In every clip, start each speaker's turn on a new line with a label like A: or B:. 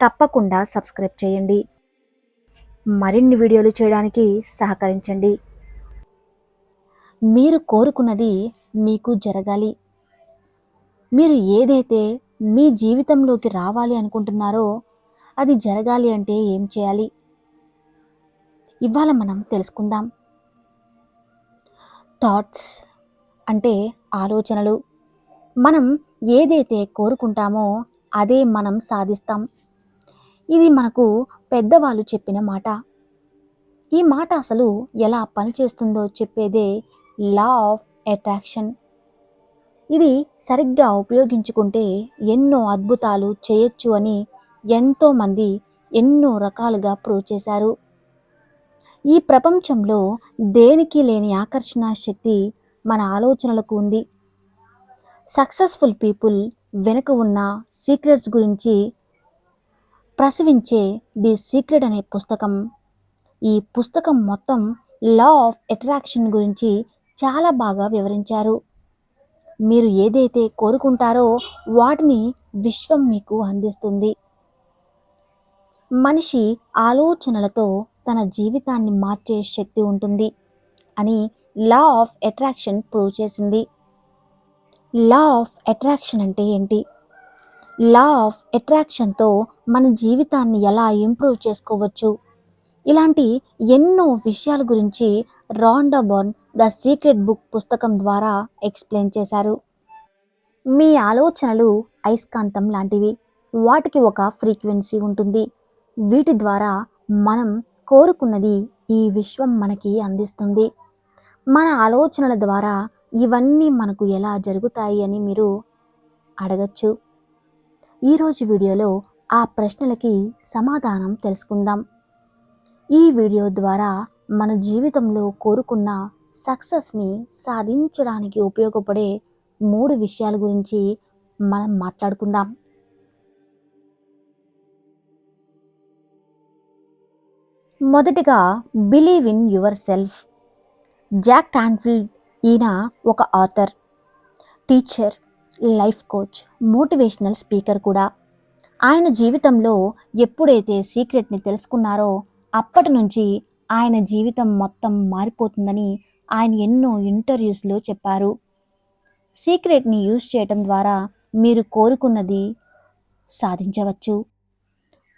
A: తప్పకుండా సబ్స్క్రైబ్ చేయండి. మరిన్ని వీడియోలు చేయడానికి సహకరించండి. మీరు కోరుకున్నది మీకు జరగాలి. మీరు ఏదైతే మీ జీవితంలోకి రావాలి అనుకుంటున్నారో అది జరగాలి అంటే ఏం చేయాలి? ఇవాళ మనం తెలుసుకుందాం. థాట్స్ అంటే ఆలోచనలు. మనం ఏదైతే కోరుకుంటామో అదే మనం సాధిస్తాం. ఇది మనకు పెద్దవాళ్ళు చెప్పిన మాట. ఈ మాట అసలు ఎలా పనిచేస్తుందో చెప్పేదే లా ఆఫ్ అట్రాక్షన్. ఇది సరిగ్గా ఉపయోగించుకుంటే ఎన్నో అద్భుతాలు చేయొచ్చు అని ఎంతోమంది ఎన్నో రకాలుగా ప్రూవ్ చేశారు. ఈ ప్రపంచంలో దేనికి లేని ఆకర్షణ శక్తి మన ఆలోచనలకు ఉంది. సక్సెస్ఫుల్ పీపుల్ వెనుక ఉన్న సీక్రెట్స్ గురించి ప్రసవించే ది సీక్రెట్ అనే పుస్తకం. ఈ పుస్తకం మొత్తం లా ఆఫ్ అట్రాక్షన్ గురించి చాలా బాగా వివరించారు. మీరు ఏదైతే కోరుకుంటారో వాటిని విశ్వం మీకు అందిస్తుంది. మనిషి ఆలోచనలతో తన జీవితాన్ని మార్చే శక్తి ఉంటుంది అని లా ఆఫ్ అట్రాక్షన్ ప్రూవ్ చేసింది. లా ఆఫ్ అట్రాక్షన్ అంటే ఏంటి? లా ఆఫ్ అట్రాక్షన్తో మన జీవితాన్ని ఎలా ఇంప్రూవ్ చేసుకోవచ్చు? ఇలాంటి ఎన్నో విషయాల గురించి రాండాబర్న్ ద సీక్రెట్ బుక్ పుస్తకం ద్వారా ఎక్స్ప్లెయిన్ చేశారు. మీ ఆలోచనలు అయస్కాంతం లాంటివి. వాటికి ఒక ఫ్రీక్వెన్సీ ఉంటుంది. వీటి ద్వారా మనం కోరుకున్నది ఈ విశ్వం మనకి అందిస్తుంది. మన ఆలోచనల ద్వారా ఇవన్నీ మనకు ఎలా జరుగుతాయి అని మీరు అడగచ్చు. ఈరోజు వీడియోలో ఆ ప్రశ్నలకి సమాధానం తెలుసుకుందాం. ఈ వీడియో ద్వారా మన జీవితంలో కోరుకున్న సక్సెస్ని సాధించడానికి ఉపయోగపడే మూడు విషయాల గురించి మనం మాట్లాడుకుందాం. మొదటిగా believe in yourself Jack Canfield ఈయన ఒక author teacher. Life coach motivational speaker కూడా. ఆయన జీవితంలో ఎప్పుడైతే సీక్రెట్ని తెలుసుకున్నారో అప్పటి నుంచి ఆయన జీవితం మొత్తం మారిపోతుందని ఆయన ఎన్నో ఇంటర్వ్యూస్లో చెప్పారు. సీక్రెట్ని యూజ్ చేయటం ద్వారా మీరు కోరుకున్నది సాధించవచ్చు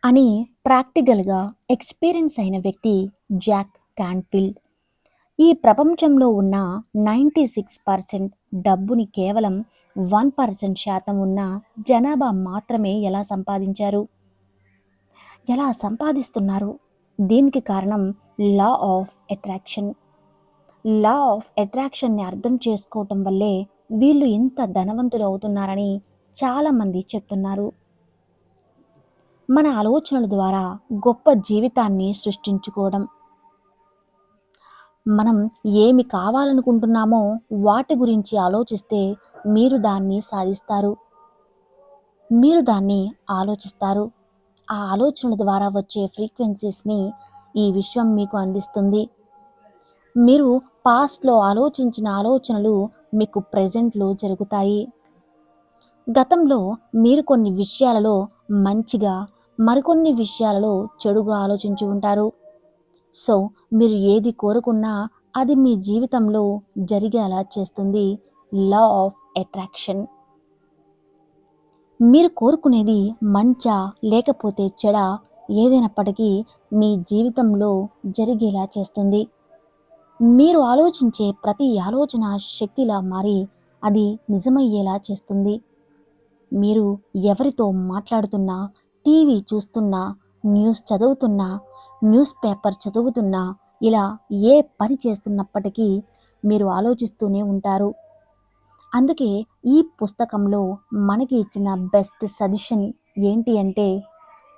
A: అని ప్రాక్టికల్గా ఎక్స్పీరియన్స్ అయిన వ్యక్తి జాక్ క్యాన్ఫీల్డ్ ఈ ప్రపంచంలో ఉన్న నైంటీ సిక్స్ పర్సెంట్ డబ్బుని కేవలం వన్ పర్సెంట్ శాతం ఉన్న జనాభా మాత్రమే ఎలా సంపాదించారు? ఎలా సంపాదిస్తున్నారు? దీనికి కారణం law of attraction. Law of అట్రాక్షన్ని అర్థం చేసుకోవటం వల్లే వీళ్ళు ఇంత ధనవంతులు అవుతున్నారని చాలామంది చెప్తున్నారు. మన ఆలోచనల ద్వారా గొప్ప జీవితాన్ని సృష్టించుకోవడం. మనం ఏమి కావాలనుకుంటున్నామో వాటి గురించి ఆలోచిస్తే మీరు దాన్ని సాధిస్తారు. మీరు దాన్ని ఆలోచిస్తారు. ఆ ఆలోచనల ద్వారా వచ్చే ఫ్రీక్వెన్సీస్ని ఈ విశ్వం మీకు అందిస్తుంది. మీరు పాస్ట్లో ఆలోచించిన ఆలోచనలు మీకు ప్రజెంట్లో జరుగుతాయి. గతంలో మీరు కొన్ని విషయాలలో మంచిగా మరికొన్ని విషయాలలో చెడుగా ఆలోచించి ఉంటారు. సో మీరు ఏది కోరుకున్నా అది మీ జీవితంలో జరిగేలా చేస్తుంది. లా ఆఫ్ అట్రాక్షన్ మీరు కోరుకునేది మంచా లేకపోతే చెడ ఏదైనప్పటికీ మీ జీవితంలో జరిగేలా చేస్తుంది. మీరు ఆలోచించే ప్రతి ఆలోచన శక్తిలా మారి అది నిజమయ్యేలా చేస్తుంది. మీరు ఎవరితో మాట్లాడుతున్నా టీవీ చూస్తున్నా న్యూస్ చదువుతున్నా న్యూస్ పేపర్ చదువుతున్నా ఇలా ఏ పని చేస్తున్నప్పటికీ మీరు ఆలోచిస్తూనే ఉంటారు. అందుకే ఈ పుస్తకంలో మనకి ఇచ్చిన బెస్ట్ సజెషన్ ఏంటి అంటే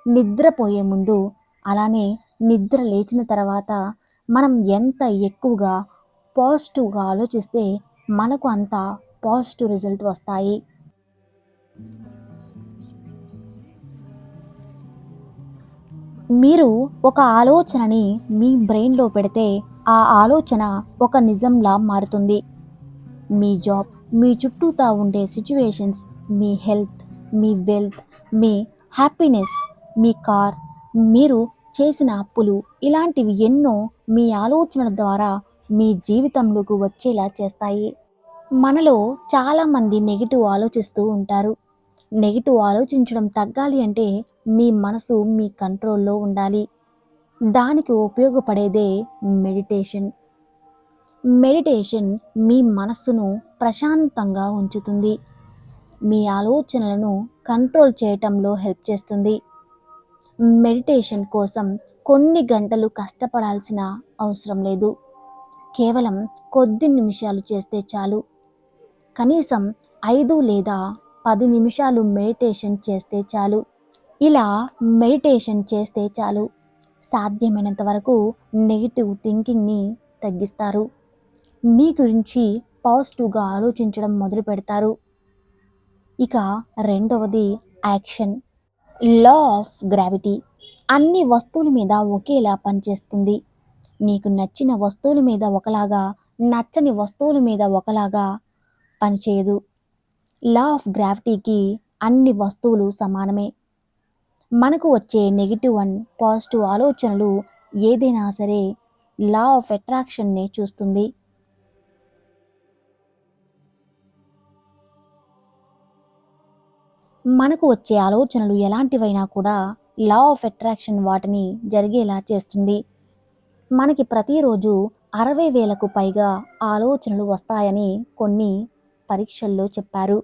A: నిద్రపోయే ముందు అలానే నిద్ర లేచిన తర్వాత మనం ఎంత ఎక్కువగా పాజిటివ్గా ఆలోచిస్తే మనకు అంత పాజిటివ్ రిజల్ట్ వస్తాయి. మీరు ఒక ఆలోచనని మీ బ్రెయిన్లో పెడితే ఆ ఆలోచన ఒక నిజంలా మారుతుంది. మీ జాబ్ మీ చుట్టూతా ఉండే సిచ్యువేషన్స్ మీ హెల్త్ మీ వెల్త్ మీ హ్యాపీనెస్ మీ కార్ మీరు చేసిన అప్పులు ఇలాంటివి ఎన్నో మీ ఆలోచనల ద్వారా మీ జీవితంలోకి వచ్చేలా చేస్తాయి. మనలో చాలామంది నెగిటివ్ ఆలోచిస్తూ ఉంటారు. నెగిటివ్ ఆలోచించడం తగ్గాలి అంటే మీ మనసు మీ కంట్రోల్లో ఉండాలి. దానికి ఉపయోగపడేదే మెడిటేషన్ మెడిటేషన్ మీ మనస్సును ప్రశాంతంగా ఉంచుతుంది. మీ ఆలోచనలను కంట్రోల్ చేయటంలో హెల్ప్ చేస్తుంది. మెడిటేషన్ కోసం కొన్ని గంటలు కష్టపడాల్సిన అవసరం లేదు. కేవలం కొద్ది నిమిషాలు చేస్తే చాలు. కనీసం ఐదు లేదా పది నిమిషాలు మెడిటేషన్ చేస్తే చాలు. ఇలా మెడిటేషన్ చేస్తే చాలు. సాధ్యమైనంత వరకు నెగిటివ్ థింకింగ్ని తగ్గిస్తారు. మీ గురించి పాజిటివ్గా ఆలోచించడం మొదలు పెడతారు. ఇక రెండవది యాక్షన్. Law of gravity. అన్ని వస్తువుల మీద ఒకేలా పనిచేస్తుంది. నీకు నచ్చిన వస్తువుల మీద ఒకలాగా నచ్చని వస్తువుల మీద ఒకలాగా పనిచేయదు. లా ఆఫ్ గ్రావిటీకి అన్ని వస్తువులు సమానమే. మనకు వచ్చే నెగిటివ్ అండ్ పాజిటివ్ ఆలోచనలు ఏదైనా సరే లా ఆఫ్ అట్రాక్షన్నే చూస్తుంది. మనకు వచ్చే ఆలోచనలు ఎలాంటివైనా కూడా లా ఆఫ్ అట్రాక్షన్ వాటిని జరిగేలా చేస్తుంది. మనకి ప్రతిరోజు అరవై వేలకు పైగా ఆలోచనలు వస్తాయని కొన్ని పరీక్షల్లో చెప్పారు.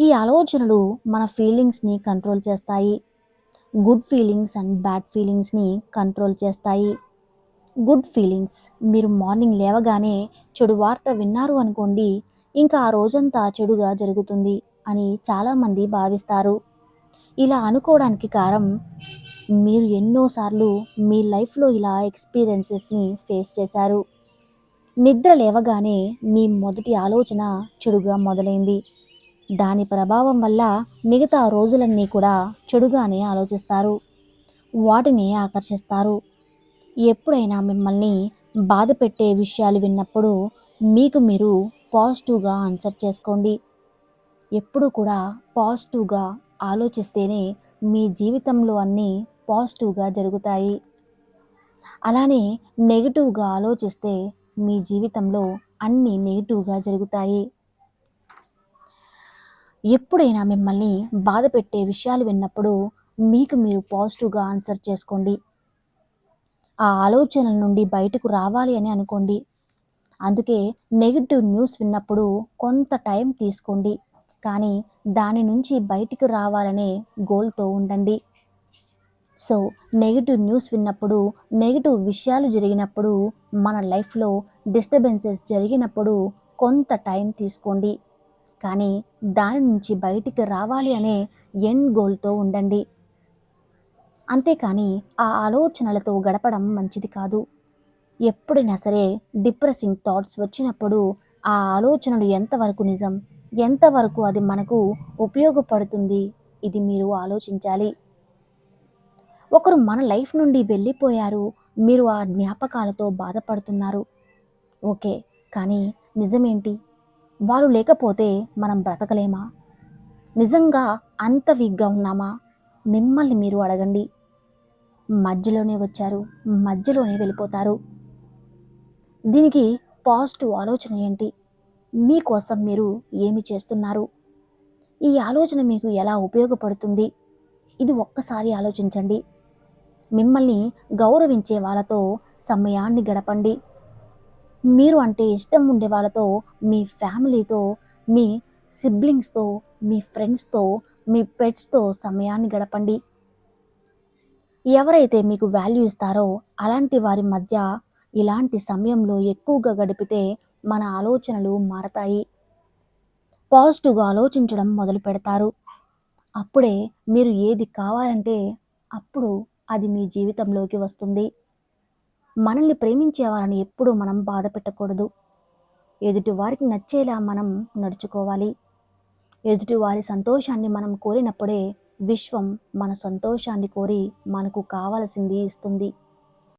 A: ఈ ఆలోచనలు మన ఫీలింగ్స్ని కంట్రోల్ చేస్తాయి. గుడ్ ఫీలింగ్స్ అండ్ బ్యాడ్ ఫీలింగ్స్ని కంట్రోల్ చేస్తాయి. గుడ్ ఫీలింగ్స్ మీరు మార్నింగ్ లేవగానే చెడు వార్త విన్నారు అనుకోండి ఇంకా ఆ రోజంతా చెడుగా జరుగుతుంది. అని చాలామంది భావిస్తారు. ఇలా అనుకోవడానికి కారణం మీరు ఎన్నోసార్లు మీ లైఫ్లో ఇలా ఎక్స్పీరియన్సెస్ని ఫేస్ చేశారు. నిద్ర లేవగానే మీ మొదటి ఆలోచన చెడుగా మొదలైంది. దాని ప్రభావం వల్ల మిగతా రోజులన్నీ కూడా చెడుగానే ఆలోచిస్తారు. వాటిని ఆకర్షిస్తారు. ఎప్పుడైనా మిమ్మల్ని బాధ పెట్టే విషయాలు విన్నప్పుడు మీకు మీరు పాజిటివ్గా ఆన్సర్ చేసుకోండి. ఎప్పుడు కూడా పాజిటివ్గా ఆలోచిస్తేనే మీ జీవితంలో అన్నీ పాజిటివ్గా జరుగుతాయి. అలానే నెగిటివ్గా ఆలోచిస్తే మీ జీవితంలో అన్నీ నెగిటివ్గా జరుగుతాయి. ఎప్పుడైనా మిమ్మల్ని బాధ పెట్టే విషయాలు విన్నప్పుడు మీకు మీరు పాజిటివ్గా ఆన్సర్ చేసుకోండి. ఆ ఆలోచనల నుండి బయటకు రావాలి అని అనుకోండి. అందుకే నెగిటివ్ న్యూస్ విన్నప్పుడు కొంత టైం తీసుకోండి. కానీ దాని నుంచి బయటికి రావాలనే గోల్తో ఉండండి. సో నెగిటివ్ న్యూస్ విన్నప్పుడు నెగిటివ్ విషయాలు జరిగినప్పుడు మన లైఫ్లో డిస్టర్బెన్సెస్ జరిగినప్పుడు కొంత టైం తీసుకోండి. కానీ దాని నుంచి బయటికి రావాలి అనే ఎండ్ గోల్తో ఉండండి. అంతేకాని ఆ ఆలోచనలతో గడపడం మంచిది కాదు. ఎప్పుడైనా సరే డిప్రెసింగ్ థాట్స్ వచ్చినప్పుడు ఆ ఆలోచనలు ఎంతవరకు నిజం? ఎంతవరకు అది మనకు ఉపయోగపడుతుంది? ఇది మీరు ఆలోచించాలి. ఒకరు మన లైఫ్ నుండి వెళ్ళిపోయారు. మీరు ఆ జ్ఞాపకాలతో బాధపడుతున్నారు. ఓకే కానీ నిజమేంటి? వారు లేకపోతే మనం బ్రతకలేమా? నిజంగా అంత వీక్గా ఉన్నామా? మిమ్మల్ని మీరు అడగండి. మధ్యలోనే వచ్చారు. మధ్యలోనే వెళ్ళిపోతారు. దీనికి పాజిటివ్ ఆలోచన ఏంటి? మీకోసం మీరు ఏమి చేస్తున్నారు? ఈ ఆలోచన మీకు ఎలా ఉపయోగపడుతుంది? ఇది ఒక్కసారి ఆలోచించండి. మిమ్మల్ని గౌరవించే వాళ్ళతో సమయాన్ని గడపండి. మీరు అంటే ఇష్టం ఉండే వాళ్ళతో మీ ఫ్యామిలీతో మీ సిబ్లింగ్స్తో మీ ఫ్రెండ్స్తో మీ పెట్స్తో సమయాన్ని గడపండి. ఎవరైతే మీకు వాల్యూ ఇస్తారో అలాంటి వారి మధ్య ఇలాంటి సమయంలో ఎక్కువగా గడిపితే మన ఆలోచనలు మారతాయి. పాజిటివ్గా ఆలోచించడం మొదలు పెడతారు. అప్పుడే మీరు ఏది కావాలంటే అప్పుడు అది మీ జీవితంలోకి వస్తుంది. మనల్ని ప్రేమించే వాళ్ళని ఎప్పుడూ మనం బాధ పెట్టకూడదు. ఎదుటి వారికి నచ్చేలా మనం నడుచుకోవాలి. ఎదుటి వారి సంతోషాన్ని మనం కోరినప్పుడే విశ్వం మన సంతోషాన్ని కోరి మనకు కావలసింది ఇస్తుంది.